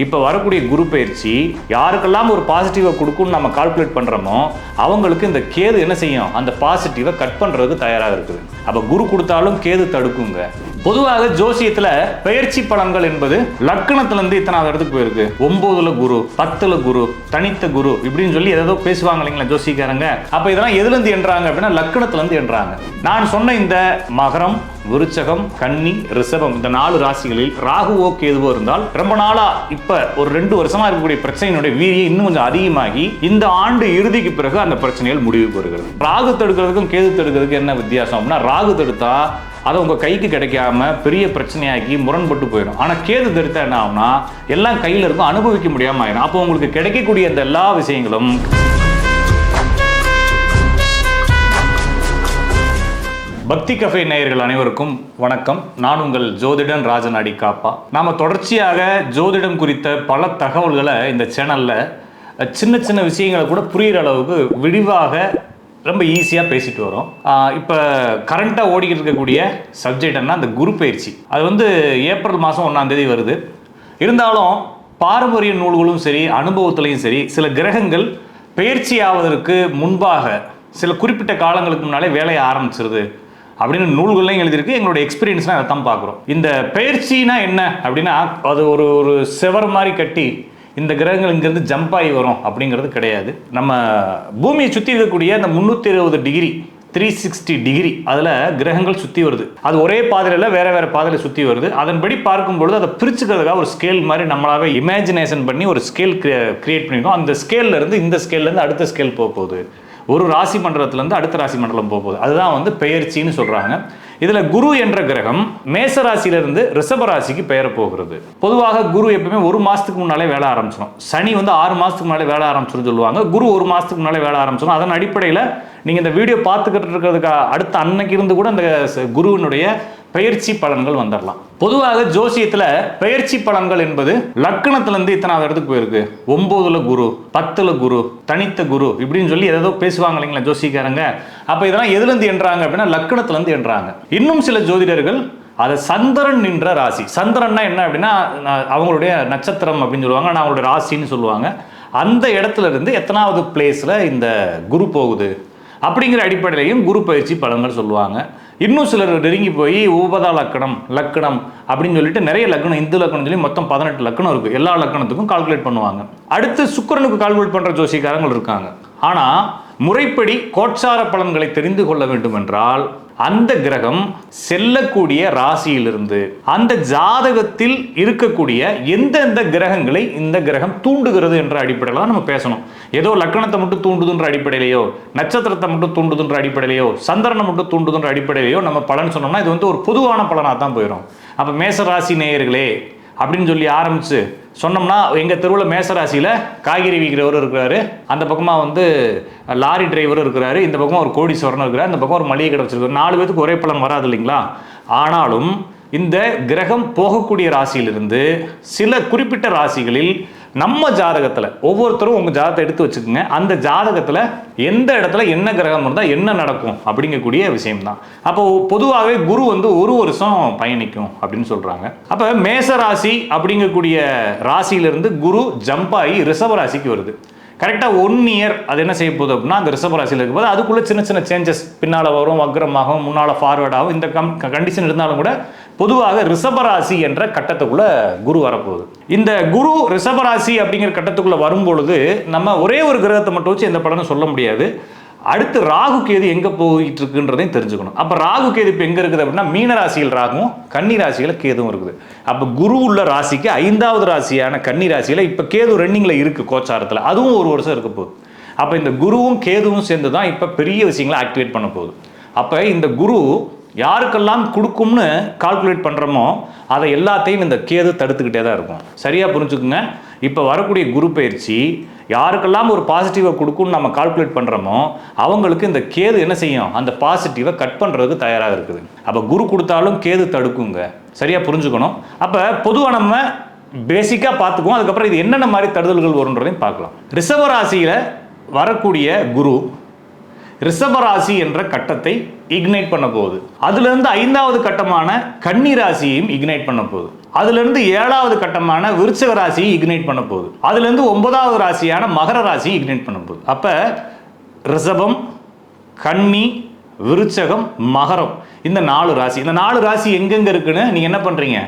இப்போ வரக்கூடிய குரு பயிற்சி யாருக்கெல்லாம் ஒரு பாசிட்டிவை கொடுக்கும்னு நம்ம கால்குலேட் பண்ணுறோமோ அவங்களுக்கு இந்த கேது என்ன செய்யும்? அந்த பாசிட்டிவை கட் பண்ணுறதுக்கு தயாராக இருக்குது. அப்போ குரு கொடுத்தாலும் கேது தடுக்குங்க. பொதுவாக ஜோசியத்தில் பெயர்ச்சி பலன்கள் என்பது லக்கணத்துலேருந்து இத்தனாவது இடத்துக்கு போயிருக்கு. ஒம்போதுல குரு பத்தில் குரு தனித்த குரு இப்படின்னு சொல்லி ஏதோ பேசுவாங்க இல்லைங்களா ஜோசிக்காரங்க அப்போ இதெல்லாம் எதுலேருந்து என்றாங்க அப்படின்னா லக்கணத்துலேருந்து என்றாங்க. நான் சொன்ன இந்த மகரம் விருச்சகம் கன்னி ரிஷபம் இந்த நாலு ராசிகளில் ராகுவோ கேதுவோ இருந்தால் ரொம்ப நாளா இப்ப ஒரு ரெண்டு வருஷமா இருக்கக்கூடிய பிரச்சனையினுடைய வீரியம் இன்னும் கொஞ்சம் அதிகமாகி இந்த ஆண்டு இறுதிக்கு பிறகு அந்த பிரச்சனைகள் முடிவு பெறுகிறது. ராகு தடுக்கிறதுக்கும் கேது தடுக்கிறதுக்கும் என்ன வித்தியாசம் அப்படின்னா ராகு தடுத்தா அதை உங்கள் கைக்கு கிடைக்காம பெரிய பிரச்சனையாக்கி முரண்பட்டு போயிடும். ஆனால் கேது தடுத்தா என்ன ஆகும்னா எல்லாம் கையில் இருக்கும் அனுபவிக்க முடியாமல் ஆயிடும். அப்போ உங்களுக்கு கிடைக்கக்கூடிய அந்த எல்லா விஷயங்களும் பக்தி கஃபே நேயர்கள் அனைவருக்கும் வணக்கம். நான் உங்கள் ஜோதிடன் ராஜன் அடிக்காப்பா காப்பா தொடர்ச்சியாக ஜோதிடம் குறித்த பல தகவல்களை இந்த சேனலில் சின்ன சின்ன விஷயங்களை கூட புரிகிற அளவுக்கு விரிவாக ரொம்ப ஈஸியாக பேசிட்டு வரோம். இப்போ கரண்ட்டாக ஓடிக்கிட்டு இருக்கக்கூடிய சப்ஜெக்ட் என்ன அந்த குரு பயிற்சி. அது வந்து ஏப்ரல் மாதம் ஒன்றாம் தேதி வருது. இருந்தாலும் பாரம்பரிய நூல்களும் சரி அனுபவத்துலேயும் சரி சில கிரகங்கள் பயிற்சி ஆவதற்கு முன்பாக சில குறிப்பிட்ட காலங்களுக்கு முன்னாலே வேலையை ஆரம்பிச்சிருது. அப்படின்னு நூல்கள்லையும் எழுதியிருக்கு. எங்களோட எக்ஸ்பீரியன்ஸ்லாம் அதை தான் பார்க்குறோம். இந்த பயிற்சினா என்ன அப்படின்னா அது ஒரு ஒரு செவர் மாதிரி கட்டி இந்த கிரகங்கள் இங்கேருந்து ஜம்ப் ஆகி வரும் அப்படிங்கிறது கிடையாது. நம்ம பூமியை சுற்றி இருக்கக்கூடிய அந்த முந்நூற்றி இருபது டிகிரி த்ரீ சிக்ஸ்டி டிகிரி அதில் கிரகங்கள் சுற்றி வருது. அது ஒரே பாதையில் வேற வேற பாதையில் சுற்றி வருது. அதன்படி பார்க்கும் பொழுது அதை பிரிச்சுக்கிறதுக்காக ஒரு ஸ்கேல் மாதிரி நம்மளாவே இமேஜினேஷன் பண்ணி ஒரு ஸ்கேல் கிரியேட் பண்ணியிருக்கோம். அந்த ஸ்கேல்ல இருந்து இந்த ஸ்கேல்லேருந்து அடுத்த ஸ்கேல் போக போகுது. ஒரு ராசி மண்டலத்திலேருந்து அடுத்த ராசி மண்டலம் போக போகுது. அதுதான் வந்து பெயர்ச்சின்னு சொல்கிறாங்க இதில் குரு என்ற கிரகம் மேச ராசியிலிருந்து ரிஷப ராசிக்கு பெயர போகிறது. பொதுவாக குரு எப்பவுமே ஒரு மாதத்துக்கு முன்னாலே வேலை ஆரம்பிச்சிடும் சனி வந்து ஆறு மாதத்துக்கு முன்னாலே வேலை ஆரம்பிச்சிடும் சொல்லுவாங்க. குரு ஒரு மாதத்துக்கு முன்னாலே வேலை ஆரம்பிச்சிடும் அதன் அடிப்படையில் நீங்கள் இந்த வீடியோ பார்த்துக்கிட்டு இருக்கிறதுக்கு அடுத்த அன்னைக்கு இருந்து கூட அந்த குருவினுடைய பயிற்சி பலன்கள் வந்துடலாம் பொதுவாக ஜோசியத்தில் பயிற்சி பலன்கள் என்பது லக்கணத்திலேருந்து இத்தனாவது இடத்துக்கு போயிருக்கு. ஒம்போதுல குரு பத்துல குரு தனித்த குரு இப்படின்னு சொல்லி ஏதோ பேசுவாங்க இல்லைங்களா ஜோசிக்காரங்க அப்போ இதெல்லாம் எதுலேருந்து என்றாங்க அப்படின்னா லக்கணத்திலேருந்து என்றாங்க. இன்னும் சில ஜோதிடர்கள் அதை சந்திரன் நின்ற ராசி. சந்திரன்னா என்ன அப்படின்னா நான் அவங்களுடைய நட்சத்திரம் அப்படின்னு சொல்லுவாங்க. நான் அவங்களுடைய ராசின்னு சொல்லுவாங்க. அந்த இடத்துல இருந்து எத்தனாவது பிளேஸில் இந்த குரு போகுது அப்படிங்கிற அடிப்படையிலையும் குரு பயிற்சி பலன்கள் சொல்லுவாங்க. இன்னும் சிலர் நெருங்கி போய் உபதா லக்கணம் லக்கணம் அப்படின்னு சொல்லிட்டு நிறைய லக்கணம் இந்து லக்கணம் சொல்லி மொத்தம் பதினெட்டு லக்கணம் இருக்கு. எல்லா லக்கணத்துக்கும் கால்குலேட் பண்ணுவாங்க. அடுத்து சுக்கிரனுக்கு கால்குலேட் பண்ற ஜோசிக்காரங்கள் இருக்காங்க. ஆனா முறைப்படி கோட்சார பலன்களை தெரிந்து கொள்ள வேண்டும் என்றால் அந்த கிரகம் செல்லக்கூடிய ராசியிலிருந்து அந்த ஜாதகத்தில் இருக்கக்கூடிய எந்தெந்த கிரகங்களை இந்த கிரகம் தூண்டுகிறது என்ற அடிப்படையில் நம்ம பேசணும். ஏதோ லக்கணத்தை மட்டும் தூண்டுதுன்ற அடிப்படையிலையோ நட்சத்திரத்தை மட்டும் தூண்டுதுன்ற அடிப்படையிலையோ சந்திரனை மட்டும் தூண்டுதுன்ற அடிப்படையிலையோ நம்ம பலன் சொன்னோம்னா இது வந்து ஒரு பொதுவான பலனாக தான் போயிடும் அப்போ மேச ராசி நேயர்களே அப்படின்னு சொல்லி ஆரம்பித்து சொன்னோம்னா எங்கள் தெருவில் மேசராசியில் காய்கறி விற்கிறவர் இருக்கிறாரு. அந்த பக்கமாக வந்து லாரி டிரைவர் இருக்கிறாரு. இந்த பக்கம் ஒரு கோடீஸ்வரன் இருக்கிறார். இந்த பக்கம் ஒரு மளிகை கடை வச்சிருக்காரு நாலு பேத்துக்கு ஒரே பலன் வராது இல்லைங்களா? ஆனாலும் இந்த கிரகம் போகக்கூடிய ராசியிலிருந்து சில குறிப்பிட்ட ராசிகளில் நம்ம ஜாதகத்தில் ஒவ்வொருத்தரும் உங்கள் ஜாதகத்தை எடுத்து வச்சுக்கோங்க. அந்த ஜாதகத்தில் எந்த இடத்துல என்ன கிரகம் இருந்தால் என்ன நடக்கும் அப்படிங்கக்கூடிய விஷயம்தான். அப்போ பொதுவாகவே குரு வந்து ஒரு வருஷம் பயணிக்கும் அப்படின்னு சொல்கிறாங்க அப்போ மேச ராசி அப்படிங்கக்கூடிய ராசியிலிருந்து குரு ஜம்ப் ஆகி ரிஷப ராசிக்கு வருது. கரெக்டாக ஒன் இயர் அது என்ன செய்ய போகுது அப்படின்னா அந்த ரிசர்வ் ராசியில் இருக்கும்போது அதுக்குள்ளே சின்ன சின்ன சேஞ்சஸ் பின்னால் வரும் வக்ரமாகவும் முன்னால் ஃபார்வேர்டாகவும் இந்த கம் கண்டிஷன் இருந்தாலும் கூட பொதுவாக ரிஷபராசி என்ற கட்டத்துக்குள்ளே குரு வரப்போகுது. இந்த குரு ரிஷபராசி அப்படிங்கிற கட்டத்துக்குள்ளே வரும்பொழுது நம்ம ஒரே ஒரு கிரகத்தை மட்டும் வச்சு எந்த படம்னு சொல்ல முடியாது. அடுத்து ராகு கேது எங்க போயிட்டு இருக்குன்றதையும் தெரிஞ்சுக்கணும். அப்ப ராகு கேது இப்போ எங்க இருக்குது அப்படின்னா மீன ராசியில் ராகும் கன்னி ராசியில கேதுவும் இருக்குது. அப்ப குரு உள்ள ராசிக்கு ஐந்தாவது ராசியான கன்னி ராசியில இப்ப கேது ரன்னிங்ல இருக்கு கோச்சாரத்துல. அதுவும் ஒரு வருஷம் இருக்க போகுது. அப்ப இந்த குருவும் கேதுவும் சேர்ந்து தான் இப்ப பெரிய விஷயங்களை ஆக்டிவேட் பண்ண போகுது. அப்ப இந்த குரு யாருக்கெல்லாம் கொடுக்கும்னு கால்குலேட் பண்ணுறோமோ அதை எல்லாத்தையும் இந்த கேது தடுத்துக்கிட்டே தான் இருக்கும். சரியாக புரிஞ்சுக்குங்க? இப்போ வரக்கூடிய குரு பயிற்சி யாருக்கெல்லாம் ஒரு பாசிட்டிவை கொடுக்கும்னு நம்ம கால்குலேட் பண்ணுறோமோ அவங்களுக்கு இந்த கேது என்ன செய்யும்? அந்த பாசிட்டிவை கட் பண்ணுறதுக்கு தயாராக இருக்குது. அப்போ குரு கொடுத்தாலும் கேது தடுக்குங்க. சரியாக புரிஞ்சுக்கணும்? அப்போ பொதுவாக நம்ம பேசிக்காக பார்த்துக்குவோம். அதுக்கப்புறம் இது என்னென்ன மாதிரி தடுதல்கள் வரும்ன்றதையும் பார்க்கலாம். ரிஷபராசியில் வரக்கூடிய குரு ரிஷபராசி என்ற கட்டத்தை இக்னைட் பண்ண போகுது. அதுலேருந்து ஐந்தாவது கட்டமான கன்னி ராசியையும் இக்னைட் பண்ண போகுது. அதுலேருந்து ஏழாவது கட்டமான விருச்சக ராசியை இக்னைட் பண்ண போகுது. அதுலேருந்து ஒன்பதாவது ராசியான மகர ராசியை இக்னைட் பண்ண போகுது. அப்போ ரிஷபம் கன்னி விருச்சகம் மகரம். இந்த நாலு ராசி இந்த நாலு ராசி எங்கெங்க இருக்குன்னு நீங்க என்ன பண்றீங்க?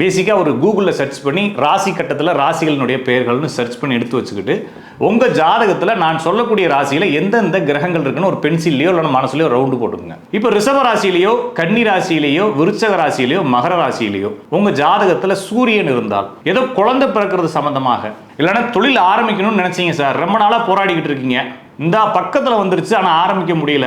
பேசிக்கா ஒரு கூகுளில் சர்ச் பண்ணி ராசி கட்டத்தில் ராசிகளினுடைய பெயர்கள்னு சர்ச் பண்ணி எடுத்து வச்சுக்கிட்டு உங்க ஜாதகத்தில் நான் சொல்லக்கூடிய ராசியில எந்தெந்த கிரகங்கள் இருக்குன்னு ஒரு பென்சில்லையோ இல்லை மனசுலையோ ரவுண்டு போட்டுக்கோங்க. இப்போ ரிஷப ராசியிலையோ கன்னி ராசியிலையோ விருச்சக ராசியிலையோ மகர ராசியிலையோ உங்க ஜாதகத்தில் சூரியன் இருந்தால் ஏதோ குழந்தை பிறக்கிறது சம்பந்தமாக இல்லைன்னா தொழில் ஆரம்பிக்கணும்னு நினைச்சீங்க சார் ரொம்ப நாளாக போராடிக்கிட்டு இருக்கீங்க. இந்த பக்கத்தில் வந்துருச்சு ஆனால் ஆரம்பிக்க முடியல.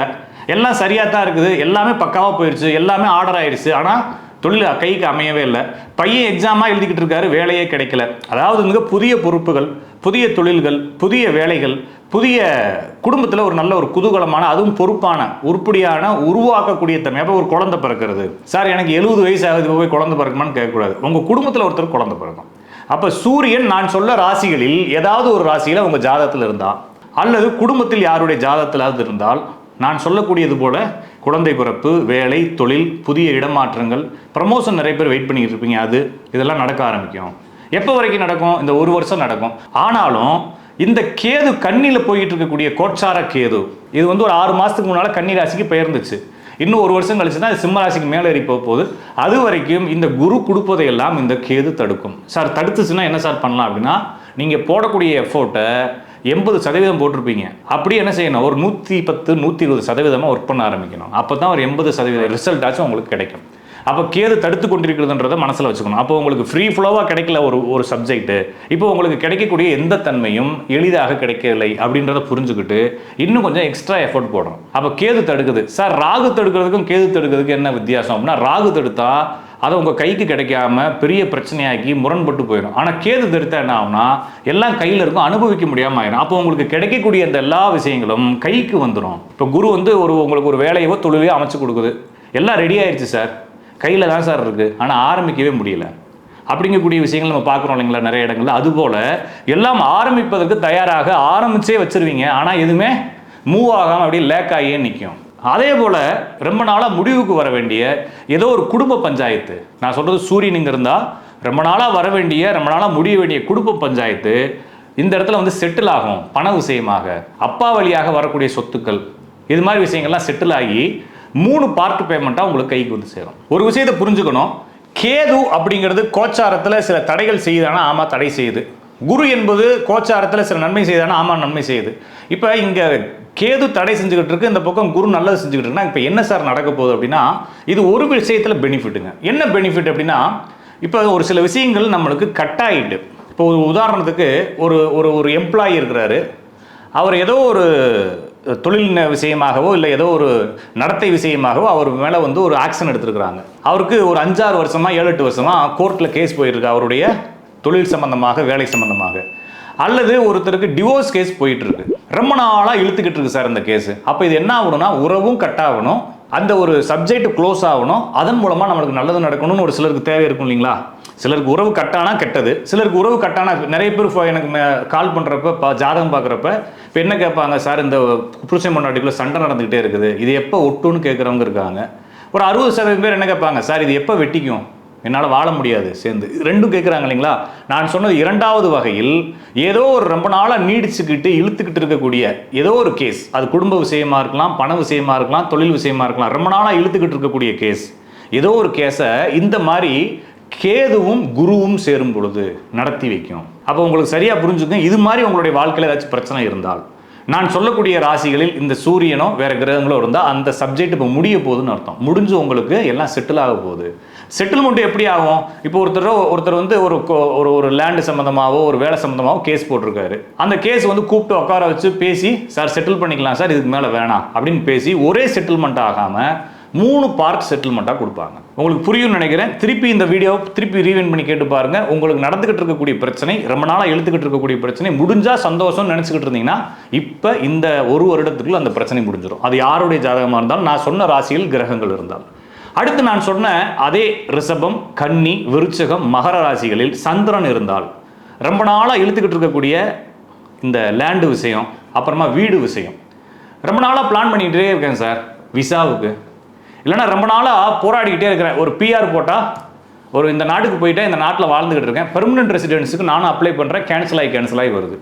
எல்லாம் சரியாக தான் இருக்குது. எல்லாமே பக்காவாக போயிடுச்சு எல்லாமே ஆர்டர் ஆயிடுச்சு. ஆனால் தொழில் கைக்கு அமையவே இல்லை. பையன் எக்ஸாமாக எழுதிக்கிட்டு இருக்காரு. வேலையே கிடைக்கல. அதாவது மிக புதிய பொறுப்புகள் புதிய தொழில்கள் புதிய வேலைகள் புதிய குடும்பத்தில் ஒரு நல்ல ஒரு குதூகலமான அதுவும் பொறுப்பான உருப்படியான உருவாக்கக்கூடிய தன்மை. அப்போ ஒரு குழந்தை பிறக்கிறது. சார் எனக்கு எழுபது வயசு ஆகுது. போய் குழந்தை பிறக்குமான்னு கேட்கக்கூடாது. உங்கள் குடும்பத்தில் ஒருத்தர் குழந்தை பிறக்கும். அப்போ சூரியன் நான் சொல்ல ராசிகளில் ஏதாவது ஒரு ராசியில் உங்கள் ஜாதகத்தில் இருந்தால் அல்லது குடும்பத்தில் யாருடைய ஜாதகத்திலாவது இருந்தால் நான் சொல்லக்கூடியது போல் குழந்தை பிறப்பு வேலை தொழில் புதிய இடமாற்றங்கள் ப்ரமோஷன் நிறைய பேர் வெயிட் பண்ணிக்கிட்டு இருப்பீங்க. அது இதெல்லாம் நடக்க ஆரம்பிக்கும். எப்போ வரைக்கும் நடக்கும்? இந்த ஒரு வருஷம் நடக்கும். ஆனாலும் இந்த கேது கண்ணியில் போயிட்டு இருக்கக்கூடிய கோட்சார கேது இது வந்து ஒரு ஆறு மாதத்துக்கு முன்னால் கன்னி ராசிக்கு பெயர்ந்துச்சு. இன்னும் ஒரு வருஷம் கழிச்சு தான் சிம்ம ராசிக்கு மேலே ஏறி போக போகுது. அது வரைக்கும் இந்த குரு கொடுப்பதையெல்லாம் இந்த கேது தடுக்கும். சார் தடுத்துச்சுன்னா என்ன சார் பண்ணலாம் அப்படின்னா நீங்கள் போடக்கூடிய எஃபோர்ட்டை எண்பது சதவீதம் போட்டிருப்பீங்க. அப்படி என்ன செய்யணும்? ஒரு நூற்றி பத்து நூற்றி இருபது சதவீதமாக ஒர்க் பண்ண ஆரம்பிக்கணும். அப்போ தான் ஒரு எண்பது சதவீத ரிசல்ட் ஆச்சும் உங்களுக்கு கிடைக்கும். அப்போ கேது தடுத்து கொண்டிருக்கிறதுன்றதை மனசில் வச்சுக்கணும். அப்போ உங்களுக்கு ஃப்ரீ ஃப்ளோவாக கிடைக்கல ஒரு ஒரு சப்ஜெக்ட்டு இப்போ உங்களுக்கு கிடைக்கக்கூடிய எந்த தன்மையும் எளிதாக கிடைக்கவில்லை அப்படின்றத புரிஞ்சுக்கிட்டு இன்னும் கொஞ்சம் எக்ஸ்ட்ரா எஃபோர்ட் போடணும். அப்போ கேது தடுக்குது. சார் ராகு தடுக்கிறதுக்கும் கேது தடுக்கிறதுக்கு என்ன வித்தியாசம் அப்படின்னா ராகு தடுத்தா அதை உங்கள் கைக்கு கிடைக்காம பெரிய பிரச்சனையாக்கி முரண்பட்டு போயிடும் ஆனால் கேது தடுத்தா என்ன ஆகும்னா எல்லாம் கையில் இருக்கும் அனுபவிக்க முடியாமல் ஆயிடும் அப்போ உங்களுக்கு கிடைக்கக்கூடிய அந்த எல்லா விஷயங்களும் கைக்கு வந்துடும் இப்போ குரு வந்து ஒரு உங்களுக்கு ஒரு வேலையவோ தொழிலையோ அமைச்சு கொடுக்குது. எல்லாம் ரெடி ஆயிடுச்சு சார் கையில் தான் சார் இருக்குது ஆனால் ஆரம்பிக்கவே முடியல. அப்படிங்கக்கூடிய விஷயங்கள் நம்ம பார்க்குறோம் இல்லைங்களா நிறைய இடங்கள்ல. அதுபோல் எல்லாம் ஆரம்பிப்பதற்கு தயாராக ஆரம்பிச்சே வச்சிருவீங்க. ஆனால் எதுவுமே மூவ் ஆகாமல் அப்படியே லேக் ஆகியே நிற்கும் அதே போல் ரொம்ப நாளாக முடிவுக்கு வர வேண்டிய ஏதோ ஒரு குடும்ப பஞ்சாயத்து. நான் சொல்கிறது சூரியன் இங்கே இருந்தால் ரொம்ப நாளாக வர வேண்டிய ரொம்ப நாளாக முடிய வேண்டிய குடும்ப பஞ்சாயத்து இந்த இடத்துல வந்து செட்டில் ஆகும் பண விஷயமாக. அப்பா வழியாக வரக்கூடிய சொத்துக்கள் இது மாதிரி விஷயங்கள்லாம் செட்டில் ஆகி மூணு பார்ட் பேமெண்ட்டாக உங்களுக்கு கைக்கு வந்து சேரும். ஒரு விஷயத்தை புரிஞ்சுக்கணும். கேது அப்படிங்கிறது கோச்சாரத்தில் சில தடைகள் செய்யுதானா ஆமாம் தடை செய்யுது. குரு என்பது கோச்சாரத்தில் சில நன்மை செய்தானா? ஆமாம் நன்மை செய்யுது. இப்போ இங்கே கேது தடை செஞ்சுக்கிட்டு இருக்கு. இந்த பக்கம் குரு நல்லது செஞ்சுக்கிட்டு இருக்குன்னா இப்போ என்ன சார் நடக்க போகுது அப்படின்னா இது ஒரு விஷயத்தில் பெனிஃபிட்டுங்க என்ன பெனிஃபிட் அப்படின்னா இப்போ ஒரு சில விஷயங்கள் நம்மளுக்கு கட் ஆகிட்டு இப்போ ஒரு உதாரணத்துக்கு ஒரு ஒரு ஒரு எம்ப்ளாயி இருக்கிறாரு. அவர் ஏதோ ஒரு தொழில் விஷயமாகவோ இல்லை ஏதோ ஒரு நடத்தை விஷயமாகவோ அவர் மேலே வந்து ஒரு ஆக்ஷன் எடுத்துருக்குறாங்க. அவருக்கு ஒரு அஞ்சாறு வருஷமா ஏழு எட்டு வருஷமா கோர்ட்டில் கேஸ் போயிருக்கு அவருடைய தொழில் சம்பந்தமாக வேலை சம்பந்தமாக. அல்லது ஒருத்தருக்கு டிவோர்ஸ் கேஸ் போயிட்டு இருக்கு ரொம்ப நாளாக இழுத்துக்கிட்டு இருக்கு சார் இந்த கேஸு அப்போ இது என்ன ஆகணும்னா உறவும் கட் ஆகணும். அந்த ஒரு சப்ஜெக்ட் க்ளோஸ் ஆகணும். அதன் மூலமாக நம்மளுக்கு நல்லது நடக்கணும்னு ஒரு சிலருக்கு தேவை இருக்கும் இல்லைங்களா? சிலருக்கு உறவு கட்டானா கெட்டது. சிலருக்கு உறவு கட்டானா நிறைய பேர் எனக்கு கால் பண்ணுறப்ப பா ஜாதகம் பார்க்குறப்ப இப்போ என்ன கேட்பாங்க சார் இந்த புருஷன் பொண்டாட்டிக்குள்ள சண்டை நடந்துக்கிட்டே இருக்குது. இது எப்போ ஒட்டுன்னு கேட்குறவங்க இருக்காங்க. ஒரு அறுபது சதவீதம் பேர் என்ன கேட்பாங்க சார் இது எப்போ வெட்டிக்கும்? என்னால் வாழ முடியாது சேர்ந்து. ரெண்டும் கேட்குறாங்க இல்லைங்களா? நான் சொன்னது இரண்டாவது வகையில் ஏதோ ஒரு ரொம்ப நாளாக நீடிச்சுக்கிட்டு இழுத்துக்கிட்டு இருக்கக்கூடிய ஏதோ ஒரு கேஸ் அது குடும்ப விஷயமா இருக்கலாம் பண விஷயமா இருக்கலாம் தொழில் விஷயமா இருக்கலாம். ரொம்ப நாளாக இழுத்துக்கிட்டு இருக்கக்கூடிய கேஸ் ஏதோ ஒரு கேஸை இந்த மாதிரி கேதுவும் குருவும் சேரும் பொழுது நடத்தி வைக்கும். அப்போ உங்களுக்கு சரியாக புரிஞ்சுக்கங்க இது மாதிரி உங்களுடைய வாழ்க்கையில் ஏதாச்சும் பிரச்சனை இருந்தால். நான் சொல்லக்கூடிய ராசிகளில் இந்த சூரியனோ வேற கிரகங்களோ இருந்தால் அந்த சப்ஜெக்ட் இப்போ முடிய போகுதுன்னு அர்த்தம். முடிஞ்சு உங்களுக்கு எல்லாம் செட்டில் ஆக போகுது. செட்டில்மெண்ட் எப்படி ஆகும்? இப்போ ஒருத்தர் ஒருத்தர் வந்து ஒரு ஒரு ஒரு லேண்டு சம்மந்தமாகவோ ஒரு வேலை சம்மந்தமாகவோ கேஸ் போட்டிருக்காரு. அந்த கேஸ் வந்து கூப்பிட்டு உட்கார வச்சு பேசி சார் செட்டில் பண்ணிக்கலாம் சார் இதுக்கு மேலே வேணாம் அப்படின்னு பேசி ஒரே செட்டில்மெண்ட் ஆகாமல் மூணு பார்ட் செட்டில்மெண்ட்டாக கொடுப்பாங்க. உங்களுக்கு புரியும்னு நினைக்கிறேன். திருப்பி இந்த வீடியோ திருப்பி ரீவின் பண்ணி கேட்டு பாருங்க. உங்களுக்கு நடந்துகிட்டு இருக்கக்கூடிய பிரச்சனை ரொம்ப நாளாக எழுத்துக்கிட்டு இருக்கக்கூடிய பிரச்சனை முடிஞ்சா சந்தோஷம் நினச்சிக்கிட்டு இருந்தீங்கன்னா இப்போ இந்த ஒரு வருடத்துக்குள்ள அந்த பிரச்சனை முடிஞ்சிடும் அது யாருடைய ஜாதகமாக இருந்தாலும் நான் சொன்ன ராசியில் கிரகங்கள் இருந்தால். அடுத்து நான் சொன்ன அதே ரிஷபம் கன்னி விருச்சகம் மகர ராசிகளில் சந்திரன் இருந்தால் ரொம்ப நாளாக இழுத்துக்கிட்டு இருக்கக்கூடிய இந்த லேண்டு விஷயம் அப்புறமா வீடு விஷயம். ரொம்ப நாளாக பிளான் பண்ணிகிட்டே இருக்கேன் சார். விசாவுக்கு. இல்லைன்னா ரொம்ப நாளாக போராடிக்கிட்டே இருக்கிறேன். ஒரு பிஆர் போட்டால் ஒரு இந்த நாட்டுக்கு போயிட்டா இந்த நாட்டில் வாழ்ந்துகிட்டு இருக்கேன். பெர்மனன்ட் ரெசிடென்ஸுக்கு நானும் அப்ளை பண்ணுறேன் கேன்சல் ஆகி கேன்சல் ஆகி வருது.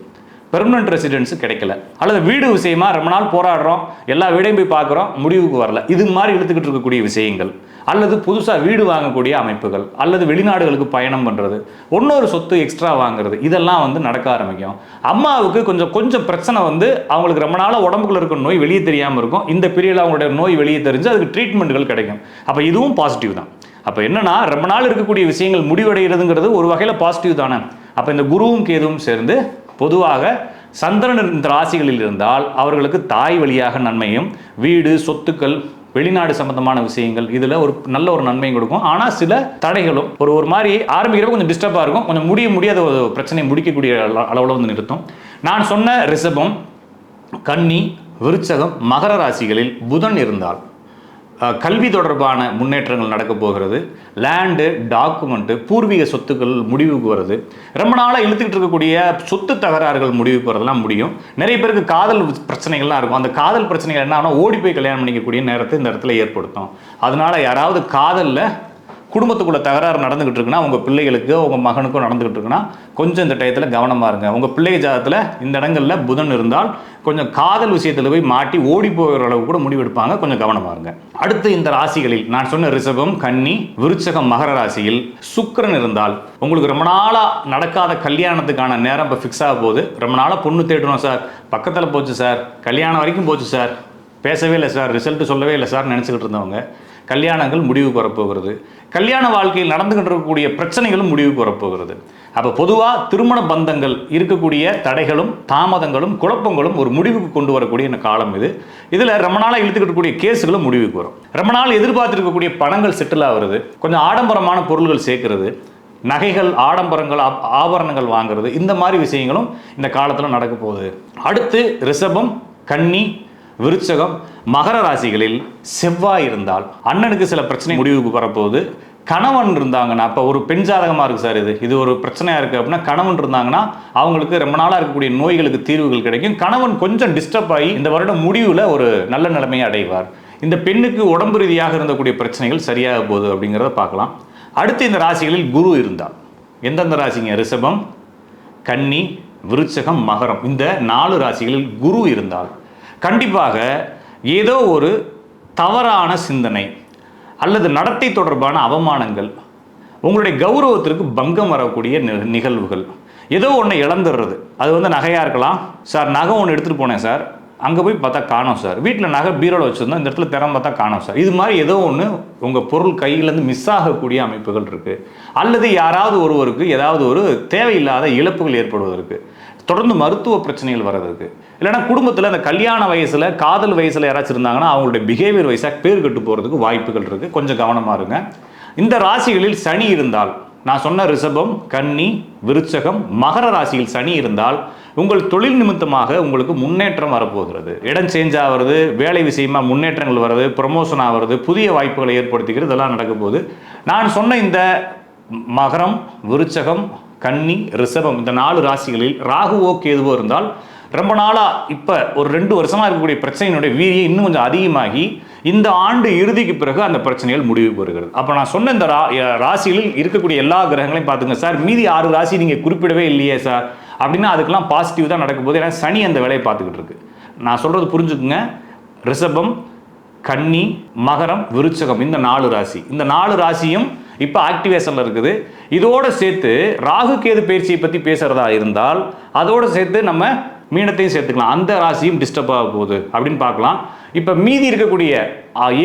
பெர்மனன்ட் ரெசிடென்ஸு கிடைக்கல. அல்லது வீடு விஷயமா ரொம்ப நாள் போராடுறோம். எல்லா வீடையும் போய் பார்க்குறோம். முடிவுக்கு வரல. இது மாதிரி இழுத்துக்கிட்டு இருக்கக்கூடிய விஷயங்கள். அல்லது புதுசாக வீடு வாங்கக்கூடிய அமைப்புகள் அல்லது வெளிநாடுகளுக்கு பயணம் பண்ணுறது இன்னொரு சொத்து எக்ஸ்ட்ரா வாங்குறது இதெல்லாம் வந்து நடக்க ஆரம்பிக்கும். அம்மாவுக்கு கொஞ்சம் கொஞ்சம் பிரச்சனை வந்து அவங்களுக்கு ரொம்ப நாளாக உடம்புக்குள்ள இருக்கிற நோய் வெளியே தெரியாமல் இருக்கும். இந்த பீரியடில் அவங்களுடைய நோய் வெளியே தெரிஞ்சு அதுக்கு ட்ரீட்மெண்ட்டுகள் கிடைக்கும். அப்போ இதுவும் பாசிட்டிவ் தான். அப்போ என்னன்னா ரொம்ப நாள் இருக்கக்கூடிய விஷயங்கள் முடிவடைகிறதுங்கிறது ஒரு வகையில் பாசிட்டிவ் தானே. அப்போ இந்த குருவும் கேதுவும் சேர்ந்து பொதுவாக சந்திரன் இந்த ராசிகளில் இருந்தால் அவர்களுக்கு தாய் வழியாக நன்மையும் வீடு சொத்துக்கள் வெளிநாடு சம்பந்தமான விஷயங்கள் இதில் ஒரு நல்ல ஒரு நன்மையும் கொடுக்கும். ஆனால் சில தடைகளும் ஒரு ஒரு மாதிரி ஆரம்பிக்கிறப்ப கொஞ்சம் டிஸ்டர்பாக இருக்கும். கொஞ்சம் முடிய முடியாத ஒரு பிரச்சனையை முடிக்கக்கூடிய அள- வந்து நிறுத்தும். நான் சொன்ன ரிஷபம் கன்னி விருச்சகம் மகர ராசிகளில் புதன் இருந்தால் கல்வி தொடர்பான முன்னேற்றங்கள் நடக்க போகிறது. லேண்டு டாக்குமெண்ட்டு பூர்வீக சொத்துக்கள் முடிவுக்கு வருது. ரொம்ப நாளாக இழுத்துக்கிட்டு இருக்கக்கூடிய சொத்து தகராறுகள் முடிவுக்கு வரதெல்லாம் முடியும். நிறைய பேருக்கு காதல் பிரச்சனைகள்லாம் இருக்கும். அந்த காதல் பிரச்சனைகள் என்ன ஆனால் ஓடி போய் கல்யாணம் பண்ணிக்கக்கூடிய நேரத்தை இந்த இடத்துல ஏற்படுத்தும். அதனால் யாராவது காதலில் குடும்பத்துக்குள்ளே தகராறு நடந்துகிட்டு இருக்குன்னா உங்கள் பிள்ளைகளுக்கு உங்கள் மகனுக்கும் நடந்துகிட்டு இருக்குன்னா கொஞ்சம் இந்த டயத்தில் கவனமாக இருங்க. உங்கள் பிள்ளை ஜாதத்தில் இந்த இடங்களில் புதன் இருந்தால் கொஞ்சம் காதல் விஷயத்தில் போய் மாட்டி ஓடி போகிற அளவு கூட முடிவெடுப்பாங்க கொஞ்சம் கவனமாக இருங்க. அடுத்து இந்த ராசிகளில் நான் சொன்ன ரிஷபம் கன்னி விருச்சகம் மகர ராசியில் சுக்கரன் இருந்தால் உங்களுக்கு ரொம்ப நாளாக நடக்காத கல்யாணத்துக்கான நேரம் இப்போ ஃபிக்ஸ் ஆக போகுது. ரொம்ப நாளாக பொண்ணு தேடணும் சார். பக்கத்தில் போச்சு சார். கல்யாணம் வரைக்கும் போச்சு சார். பேசவே இல்லை சார். ரிசல்ட்டு சொல்லவே இல்லை சார். நினச்சிக்கிட்டு இருந்தவங்க. கல்யாணங்கள் முடிவுக்கு வரப்போகிறது கல்யாண வாழ்க்கையில் நடந்துகிட்டு இருக்கக்கூடிய பிரச்சனைகளும் முடிவுக்கு வரப்போகிறது அப்போ பொதுவாக திருமண பந்தங்கள் இருக்கக்கூடிய தடைகளும் தாமதங்களும் குழப்பங்களும் ஒரு முடிவுக்கு கொண்டு வரக்கூடிய காலம் இது. இதில் ரொம்ப நாளாக இழுத்துக்கிட்டு கேஸுகளும் முடிவுக்கு வரும். ரொம்ப நாள் எதிர்பார்த்திருக்கக்கூடிய பணங்கள் செட்டில் ஆகிறது கொஞ்சம் ஆடம்பரமான பொருள்கள் சேர்க்கறது நகைகள் ஆடம்பரங்கள் ஆப்- ஆபரணங்கள் வாங்குறது இந்த மாதிரி விஷயங்களும் இந்த காலத்தில் நடக்க போகுது. அடுத்து ரிஷபம் கன்னி விருச்சகம் மகர ராசிகளில் செவ்வாய் இருந்தால் அண்ணனுக்கு சில பிரச்சனை முடிவுக்கு வரப்போகுது. கணவன் இருந்தாங்கன்னா அப்போ ஒரு பெண் ஜாதகமாக இருக்குது சார் இது. இது ஒரு பிரச்சனையாக இருக்குது அப்படின்னா கணவன் இருந்தாங்கன்னா அவங்களுக்கு ரொம்ப நாளாக இருக்கக்கூடிய நோய்களுக்கு தீர்வுகள் கிடைக்கும். கணவன் கொஞ்சம் டிஸ்டர்ப் ஆகி இந்த வருடம் முடிவில் ஒரு நல்ல நிலைமையை அடைவார். இந்த பெண்ணுக்கு உடம்பு ரீதியாக இருந்தக்கூடிய பிரச்சனைகள் சரியாக போகுது அப்படிங்கிறத பார்க்கலாம். அடுத்து இந்த ராசிகளில் குரு இருந்தால் எந்தெந்த ராசிங்க? ரிஷபம் கன்னி விருச்சகம் மகரம். இந்த நாலு ராசிகளில் குரு இருந்தால் கண்டிப்பாக ஏதோ ஒரு தவறான சிந்தனை அல்லது நடத்தை தொடர்பான அவமானங்கள் உங்களுடைய கௌரவத்திற்கு பங்கம் வரக்கூடிய நிகழ்வுகள். ஏதோ ஒன்று இழந்துடுறது. அது வந்து நகையாக இருக்கலாம். சார் நகை ஒன்று எடுத்துகிட்டு போனேன் சார். அங்கே போய் பார்த்தா காணும் சார். வீட்டில் நகை பீரோவில் வச்சுருந்தோம். இந்த இடத்துல திறம் பார்த்தா காணும் சார். இது மாதிரி ஏதோ ஒன்று உங்கள் பொருள் கையிலேருந்து மிஸ் ஆகக்கூடிய அமைப்புகள் இருக்குது அல்லது யாராவது ஒருவருக்கு ஏதாவது ஒரு தேவையில்லாத இழப்புகள் ஏற்படுவதற்கு தொடர்ந்து மருத்துவ பிரச்சனைகள் வர்றதுக்கு இல்லைன்னா குடும்பத்தில் அந்த கல்யாண வயசில் காதல் வயசில் யாராச்சும் இருந்தாங்கன்னா அவங்களுடைய பிஹேவியர் வயசாக பேர் கட்டு போகிறதுக்கு வாய்ப்புகள் இருக்குது கொஞ்சம் கவனமாக இருங்க. இந்த ராசிகளில் சனி இருந்தால் நான் சொன்ன ரிஷபம் கன்னி விருச்சகம் மகர ராசியில் சனி இருந்தால் உங்கள் தொழில் நிமித்தமாக உங்களுக்கு முன்னேற்றம் வரப்போகிறது. இடம் சேஞ்ச் ஆகிறது வேலை விஷயமா முன்னேற்றங்கள் வருது ப்ரொமோஷன் ஆகிறது புதிய வாய்ப்புகளை ஏற்படுத்திக்கிறது இதெல்லாம் நடக்க நான் சொன்ன இந்த மகரம் விருச்சகம் கன்னி ரிஷபம் இந்த நாலு ராசிகளில் ராகுவோ கேதுவோ இருந்தால் ரொம்ப நாளாக இப்போ ஒரு ரெண்டு வருஷமாக இருக்கக்கூடிய பிரச்சனையினுடைய வீரியம் இன்னும் கொஞ்சம் அதிகமாகி இந்த ஆண்டு இறுதிக்கு பிறகு அந்த பிரச்சனைகள் முடிவு பெறுகிறது. அப்போ நான் சொன்ன இந்த ரா ராசிகளில் இருக்கக்கூடிய எல்லா கிரகங்களையும் பார்த்துங்க சார். மீதி ஆறு ராசி நீங்கள் குறிப்பிடவே இல்லையே சார். அப்படின்னா அதுக்கெல்லாம் பாசிட்டிவ் தான் நடக்கும் போது ஏன்னா சனி அந்த வேலையை பார்த்துக்கிட்டு இருக்கு. நான் சொல்கிறது புரிஞ்சுக்குங்க. ரிஷபம் கன்னி மகரம் விருச்சகம் இந்த நாலு ராசி. இந்த நாலு ராசியும் இப்போ ஆக்டிவேஷனில் இருக்குது. இதோடு சேர்த்து ராகு கேது பயிற்சியை பற்றி பேசுகிறதா இருந்தால் அதோடு சேர்த்து நம்ம மீனத்தையும் சேர்த்துக்கலாம். அந்த ராசியும் டிஸ்டர்ப் ஆக போகுது அப்படின்னு பார்க்கலாம். இப்போ மீதி இருக்கக்கூடிய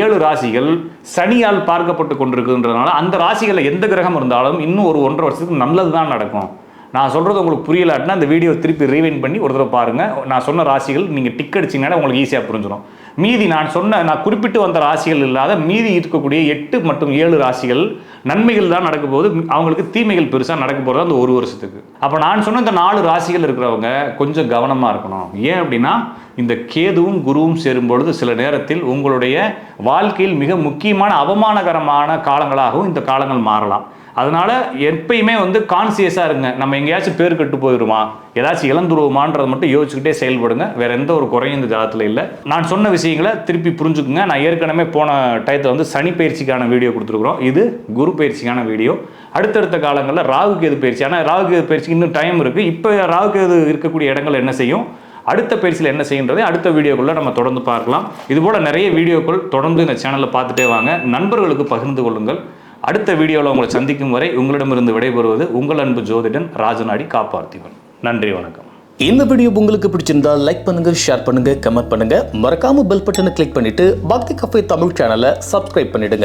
ஏழு ராசிகள் சனியால் பார்க்கப்பட்டு கொண்டிருக்குன்றதுனால அந்த ராசிகளில் எந்த கிரகம் இருந்தாலும் இன்னும் ஒரு ஒன்றரை வருஷத்துக்கு நல்லது தான் நடக்கும். நான் சொல்கிறது உங்களுக்கு புரியலாட்டினா அந்த வீடியோ திருப்பி ரீவைன் பண்ணி ஒரு தடவை பாருங்கள் நான் சொன்ன ராசிகள் நீங்கள் டிக் அடிச்சிங்கன்னா உங்களுக்கு ஈஸியாக புரிஞ்சிடும் மீதி நான் சொன்ன நான் குறிப்பிட்டு வந்த ராசிகள் இல்லாத மீதி இருக்கக்கூடிய எட்டு மற்றும் ஏழு ராசிகள் நன்மைகள் தான் நடக்க போது அவங்களுக்கு தீமைகள் பெருசாக நடக்க போகிறது அந்த ஒரு வருஷத்துக்கு. அப்போ நான் சொன்ன இந்த நாலு ராசிகள் இருக்கிறவங்க கொஞ்சம் கவனமாக இருக்கணும். ஏன் அப்படின்னா இந்த கேதுவும் குருவும் சேரும் பொழுது சில நேரத்தில் உங்களுடைய வாழ்க்கையில் மிக முக்கியமான அவமானகரமான காலங்களாகவும் இந்த காலங்கள் மாறலாம். அதனால எப்பயுமே வந்து கான்சியஸாக இருங்க. நம்ம எங்கேயாச்சும் பேர் கெட்டு போயிடுமா ஏதாச்சும் இழந்துருவோமான்றதை மட்டும் யோசிச்சுக்கிட்டே செயல்படுங்க. வேற எந்த ஒரு குறையும் இந்த ஜாதத்தில் இல்லை. நான் சொன்ன விஷயங்களை திருப்பி புரிஞ்சுக்குங்க. நான் ஏற்கனவே போன டயத்தில் வந்து சனி பயிற்சிக்கான வீடியோ கொடுத்துருக்குறோம். இது குரு பயிற்சிக்கான வீடியோ. அடுத்தடுத்த காலங்களில் ராகு கேது பயிற்சி. ஆனால் ராகு கேது பயிற்சிக்கு இன்னும் டைம் இருக்குது இப்போ ராகு கேது இருக்கக்கூடிய இடங்கள் என்ன செய்யும்? அடுத்த பயிற்சியில் என்ன செய்யுன்றதை அடுத்த வீடியோக்குள்ள நம்ம தொடர்ந்து பார்க்கலாம். இதுபோல் நிறைய வீடியோக்கள் தொடர்ந்து இந்த சேனலில் பார்த்துட்டே வாங்க. நண்பர்களுக்கு பகிர்ந்து கொள்ளுங்கள். அடுத்த வீடியோவில் உங்களை சந்திக்கும் வரை உங்களிடமிருந்து விடைபெறுவது உங்கள் அன்பு ஜோதிடன் ராஜநாடி காப்பார்த்திவன். நன்றி வணக்கம். இந்த வீடியோ உங்களுக்கு பிடிச்சிருந்தா லைக் பண்ணுங்க ஷேர் பண்ணுங்க கமெண்ட் பண்ணுங்க. மறக்காம பெல் பட்டனை கிளிக் பண்ணிட்டு பக்தி கஃபே தமிழ் சேனலை சப்ஸ்கிரைப் பண்ணிடுங்க.